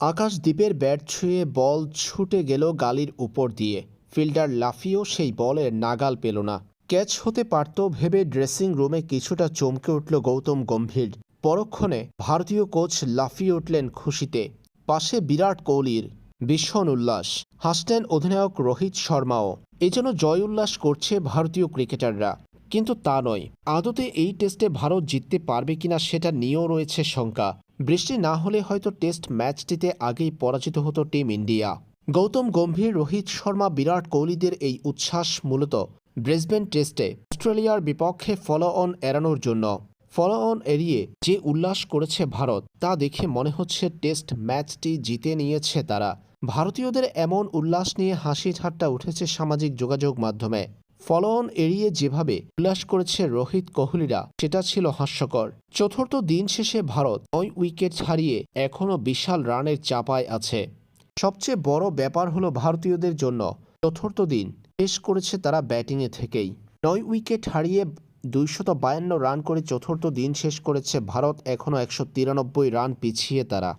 আকাশদ্বীপের bat ছুঁয়ে বল ছুটে গেল গালির উপর দিয়ে। ফিল্ডার লাফিয়েও সেই বলের নাগাল পেল না। ক্যাচ হতে পারত ভেবে ড্রেসিং রুমে কিছুটা চমকে উঠল গৌতম গম্ভীর। পরক্ষণে ভারতীয় কোচ লাফিয়ে উঠলেন খুশিতে। পাশে বিরাট কোহলির ভীষণ উল্লাস। হাসলেন অধিনায়ক রোহিত শর্মাও। এজন্য জয় উল্লাস করছে ভারতীয় ক্রিকেটাররা। কিন্তু তা নয়। আদতে এই টেস্টে ভারত জিততে পারবে কিনা সেটা নিয়েও রয়েছে শঙ্কা। বৃষ্টি না হলে হয়তো টেস্ট ম্যাচটিতে আগেই পরাজিত হতো টিম ইন্ডিয়া। গৌতম গম্ভীর, রোহিত শর্মা, বিরাট কোহলিদের এই উচ্ছ্বাস মূলত ব্রেসবেন টেস্টে অস্ট্রেলিয়ার বিপক্ষে ফলো অন এড়ানোর জন্য। ফলো অন এড়িয়ে যে উল্লাস করেছে ভারত, তা দেখে মনে হচ্ছে টেস্ট ম্যাচটি জিতে নিয়েছে তারা। ভারতীয়দের এমন উল্লাস নিয়ে হাসি ঠাট্টা উঠেছে সামাজিক যোগাযোগ মাধ্যমে। ফলো অন এড়িয়ে যেভাবে উল্লাস করেছে রোহিত কোহলিরা, সেটা ছিল হাস্যকর। চতুর্থ দিন শেষে ভারত নয় উইকেট হারিয়ে এখনও বিশাল রানের চাপায় আছে। সবচেয়ে বড় ব্যাপার হলো ভারতীয়দের জন্য চতুর্থ দিন। শেষ করেছে তারা ব্যাটিংয়ে থেকেই। নয় উইকেট হারিয়ে দুইশত বায়ান্ন রান করে চতুর্থ দিন শেষ করেছে ভারত এখনও একশো তিরানব্বই রান পিছিয়ে তারা।